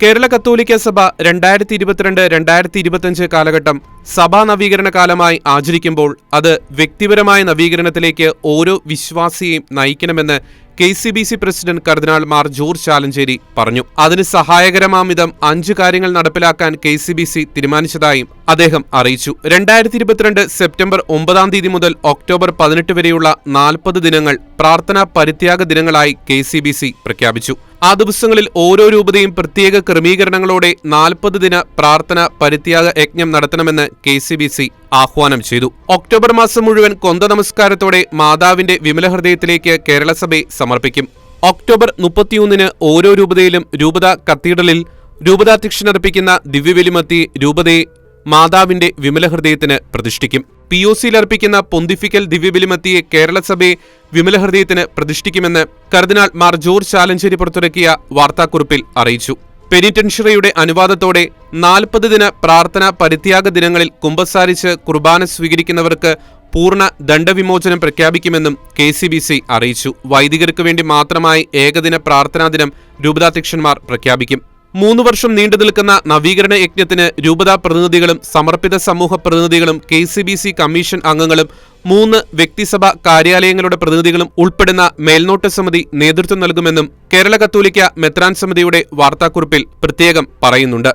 കേരള കത്തോലിക്ക സഭ രണ്ടായിരത്തി ഇരുപത്തിരണ്ട് രണ്ടായിരത്തി ഇരുപത്തിയഞ്ച് കാലഘട്ടം സഭാ നവീകരണ കാലമായി ആചരിക്കുമ്പോൾ അത് വ്യക്തിപരമായ നവീകരണത്തിലേക്ക് ഓരോ വിശ്വാസിയെയും നയിക്കണമെന്ന് K C B C president കർദിനാൾ മാർ ജോർജ് ചാലഞ്ചേരി പറഞ്ഞു. അതിന് സഹായകരമാംവിധം അഞ്ച് കാര്യങ്ങൾ നടപ്പിലാക്കാൻ കെ സി ബി സി തീരുമാനിച്ചതായും അദ്ദേഹം അറിയിച്ചു. രണ്ടായിരത്തി ഇരുപത്തിരണ്ട് സെപ്റ്റംബർ ഒമ്പതാം തീയതി മുതൽ ഒക്ടോബർ പതിനെട്ട് വരെയുള്ള നാൽപ്പത് ദിനങ്ങൾ പ്രാർത്ഥനാ പരിത്യാഗ ദിനങ്ങളായി കെ സി ബി സി പ്രഖ്യാപിച്ചു. ആ ദിവസങ്ങളിൽ ഓരോ രൂപതയും പ്രത്യേക ക്രമീകരണങ്ങളോടെ നാൽപ്പത് ദിന പ്രാർത്ഥന പരിത്യാഗ യജ്ഞം നടത്തണമെന്ന് കെ സി ബി സി ആഹ്വാനം ചെയ്തു. ഒക്ടോബർ മാസം മുഴുവൻ കൊന്ത നമസ്കാരത്തോടെ മാതാവിന്റെ വിമല ഹൃദയത്തിലേക്ക് കേരളസഭയെ സമർപ്പിക്കും. ഒക്ടോബർ മുപ്പത്തിയൊന്നിന് ഓരോ രൂപതയിലും രൂപത കത്തീഡ്രലിൽ രൂപതാധ്യക്ഷനർപ്പിക്കുന്ന ദിവ്യബലിമത്തി രൂപതയെ മാതാവിന്റെ വിമല ഹൃദയത്തിന് പ്രതിഷ്ഠിക്കും. പി ഒ സിയിൽ അർപ്പിക്കുന്ന പൊന്തിഫിക്കൽ ദിവ്യബലിമത്തിയെ കേരളസഭയെ വിമല ഹൃദയത്തിന് പ്രതിഷ്ഠിക്കുമെന്ന് കർദിനാൾ മാർ ജോർജ് ചാലഞ്ചേരി പുറത്തിറക്കിയ വാർത്താക്കുറിപ്പിൽ അറിയിച്ചു. പെനിറ്റൻഷ്യറിയുടെ അനുവാദത്തോടെ നാൽപ്പത് ദിന പ്രാർത്ഥന പരിത്യാഗ ദിനങ്ങളിൽ കുമ്പസാരിച്ച് കുർബാന സ്വീകരിക്കുന്നവർക്ക് പൂർണ ദണ്ഡവിമോചനം പ്രഖ്യാപിക്കുമെന്നും കെ സി ബി സി അറിയിച്ചു. വൈദികർക്ക് വേണ്ടി മാത്രമായി ഏകദിന പ്രാർത്ഥനാ ദിനം രൂപതാധ്യക്ഷന്മാർ പ്രഖ്യാപിക്കും. മൂന്ന് വർഷം നീണ്ടു നിൽക്കുന്ന നവീകരണ യജ്ഞത്തിന് രൂപതാ പ്രതിനിധികളും സമർപ്പിത സമൂഹ പ്രതിനിധികളും K C B C commission അംഗങ്ങളും മൂന്ന് വ്യക്തിസഭ കാര്യാലയങ്ങളുടെ പ്രതിനിധികളും ഉൾപ്പെടുന്ന മേൽനോട്ട സമിതി നേതൃത്വം നൽകുമെന്നും കേരള കത്തോലിക്ക മെത്രാൻ സമിതിയുടെ വാർത്താക്കുറിപ്പിൽ പ്രത്യേകം പറയുന്നുണ്ട്.